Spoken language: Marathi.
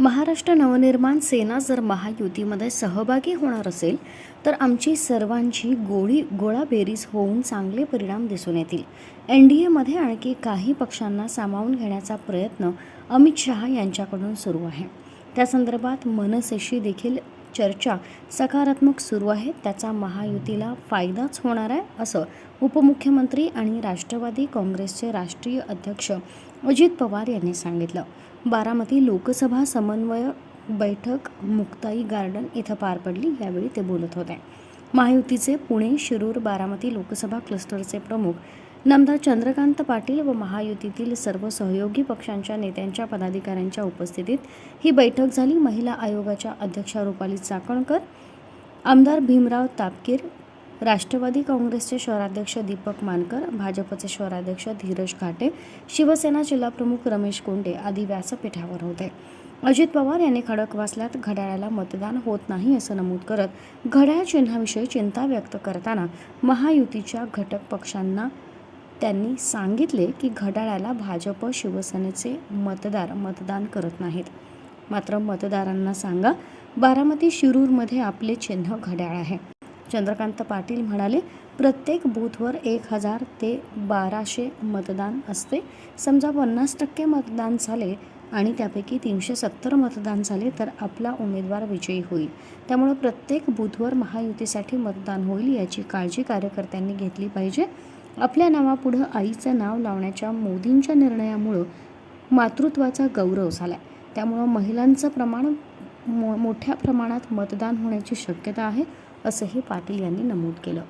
महाराष्ट्र नवनिर्माण सेना जर महायुतीमध्ये सहभागी होणार असेल तर आमची सर्वांची गोळी गोळाबेरीज होऊन चांगले परिणाम दिसून येतील. एन डी एमध्ये आणखी काही पक्षांना सामावून घेण्याचा प्रयत्न अमित शहा यांच्याकडून सुरू आहे. त्या संदर्भात मनसेशी देखील चर्चा सकारात्मक सुरू आहे. त्याचा महायुतीला फायदाच होणार आहे असं उपमुख्यमंत्री आणि राष्ट्रवादी काँग्रेसचे राष्ट्रीय अध्यक्ष अजित पवार यांनी सांगितलं. बारामती लोकसभा समन्वय बैठक मुक्ताई गार्डन इथं पार पडली यावेळी ते बोलत होते. महायुतीचे पुणे शिरूर बारामती लोकसभा क्लस्टरचे प्रमुख नमदार चंद्रकांत पाटील व महायुतीतील सर्व सहयोगी पक्षांच्या नेत्यांच्या पदाधिकाऱ्यांच्या उपस्थितीत ही बैठक झाली. महिला आयोगाच्या अध्यक्षा रुपाली चाकणकर आमदार भीमराव तापकीर राष्ट्रवादी काँग्रेसचे शहराध्यक्ष दीपक मानकर भाजपचे शहराध्यक्ष धीरज घाटे शिवसेना जिल्हाप्रमुख रमेश कोंडे आदी व्यासपीठावर होते. अजित पवार यांनी खडकवासल्यात घड्याळाला मतदान होत नाही असं नमूद करत घड्याळ चिन्हाविषयी चिंता व्यक्त करताना महायुतीच्या घटक पक्षांना त्यांनी सांगितले की घड्याळाला भाजप शिवसेनेचे मतदार मतदान करत नाहीत. मात्र मतदारांना सांगा बारामती शिरूरमध्ये आपले चिन्ह घड्याळ आहे. चंद्रकांत पाटील म्हणाले प्रत्येक बूथवर एक हजार ते बाराशे मतदान असते. समजा पन्नास टक्के मतदान झाले आणि त्यापैकी तीनशे सत्तर मतदान झाले तर आपला उमेदवार विजयी होईल. त्यामुळे प्रत्येक बूथवर महायुतीसाठी मतदान होईल याची काळजी कार्यकर्त्यांनी घेतली पाहिजे. आपल्या नावापुढं आईचं नाव लावण्याच्या मोदींच्या निर्णयामुळं मातृत्वाचा गौरव झाला आहे त्यामुळं महिलांचं प्रमाण मो मोठ्या प्रमाणात मतदान होण्याची शक्यता आहे असंही पाटील यांनी नमूद केलं.